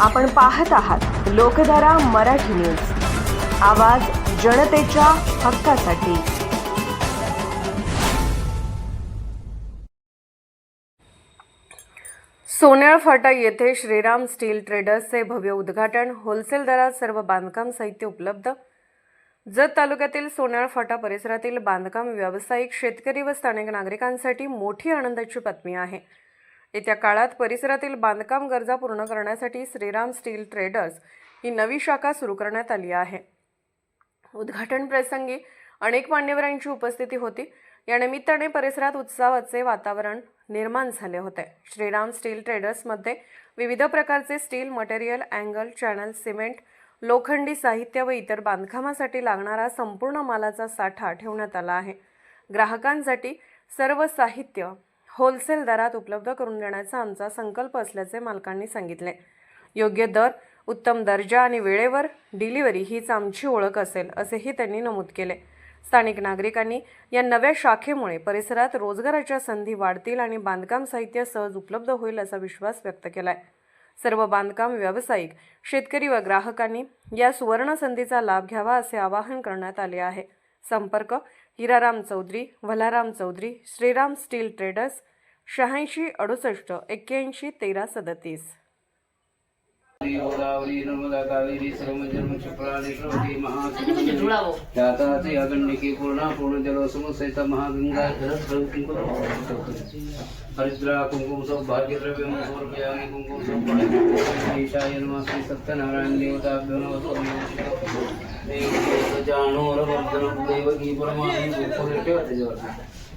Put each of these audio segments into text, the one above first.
आपण पाहत आहात लोकधारा मराठी न्यूज. आवाज जनतेच्या हक्कासाठी. सोन्याळ फाटा येथे श्रीराम स्टील ट्रेडर्सचे भव्य उद्घाटन होलसेल दरात सर्व बांधकाम साहित्य उपलब्ध. जत तालुक्यातील सोन्याळ फाटा परिसरातील बांधकाम व्यावसायिक शेतकरी व स्थानिक नागरिकांसाठी मोठी आनंदाची बातमी आहे. येत्या काळात परिसरातील बांधकाम गरजा पूर्ण करण्यासाठी श्रीराम स्टील ट्रेडर्स ही नवी शाखा सुरू करण्यात आली आहे. उद्घाटन प्रसंगी अनेक मान्यवरांची उपस्थिती होती. या निमित्ताने परिसरात उत्सवाचे वातावरण निर्माण झाले होते. श्रीराम स्टील ट्रेडर्समध्ये विविध प्रकारचे steel material angle channel cement लोखंडी साहित्य व इतर बांधकामासाठी लागणारा संपूर्ण मालाचा साठा ठेवण्यात आला आहे. ग्राहकांसाठी सर्व साहित्य होलसेल दरात उपलब्ध करून देण्याचा आमचा संकल्प असल्याचे मालकांनी सांगितले. योग्य दर उत्तम दर्जा आणि वेळेवर डिलिव्हरी हीच आमची ओळख असेल असेही त्यांनी नमूद केले. स्थानिक नागरिकांनी या नव्या शाखेमुळे परिसरात रोजगाराच्या संधी वाढतील आणि बांधकाम साहित्य सहज उपलब्ध होईल असा विश्वास व्यक्त केला आहे सर्व बांधकाम व्यावसायिक शेतकरी व ग्राहकांनी या सुवर्ण संधीचा लाभ घ्यावा असे आवाहन करण्यात आले आहे. संपर्क हिराराम चौधरी भलाराम चौधरी श्रीराम स्टील ट्रेडर्स शहाऐंशी अडुसष्ट एक्क्याऐंशी तेरा सदतीस. गोदावरी नर्मदा कावेरी सर्वजन्म क्षिप्राणि श्रवती महासमुद्री जाताति अगण्यके पूर्णा पूर्णजलो समुसहित महागंगा हरिद्रा कुंकुम सौभाग्यद्रव्यं समर्पयामि कुंकुम सौभाग्यशाय नमः श्री सत्यनारायण देवताभ्यो नमः देवजाणोरवर्धनं देवकी परमाणि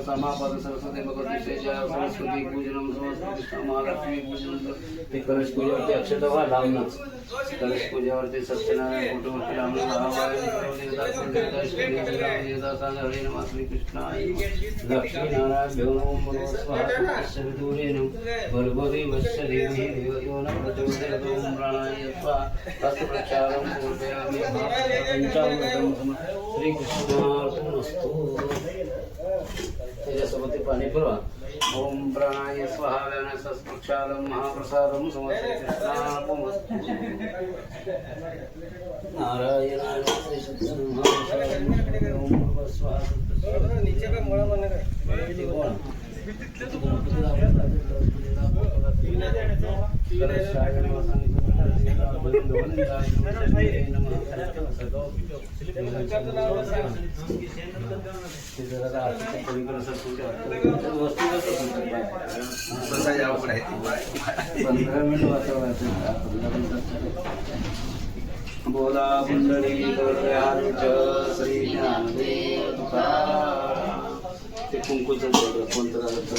समापद सरस्वती भगवती सरस्वती महालक्ष्मी पूजन ते कलश पूजावरती अक्षतवा लावणं कलश पूजावरती सत्यनारायण फोटोवरती लावणं हरे नमः श्रीकृष्णाय लक्ष्मी नारायण देव नमो स्वाहा विदूरेण भर्गोदेवस्य वश्य देवी देवयो न प्रचोदयतो प्राणाय स्वाहा हस्तप्रक्षालं पूर्वयामि त्याच्यासोबत ते पाणी पुरवा ओम प्राणाय स्वाहा महाप्रसादं समर्पय नारायणाय स्वाहा बोला पुंडली श्री ज्ञानदेव तुकाराम. ते कुंकूचं कोणतं झालं तर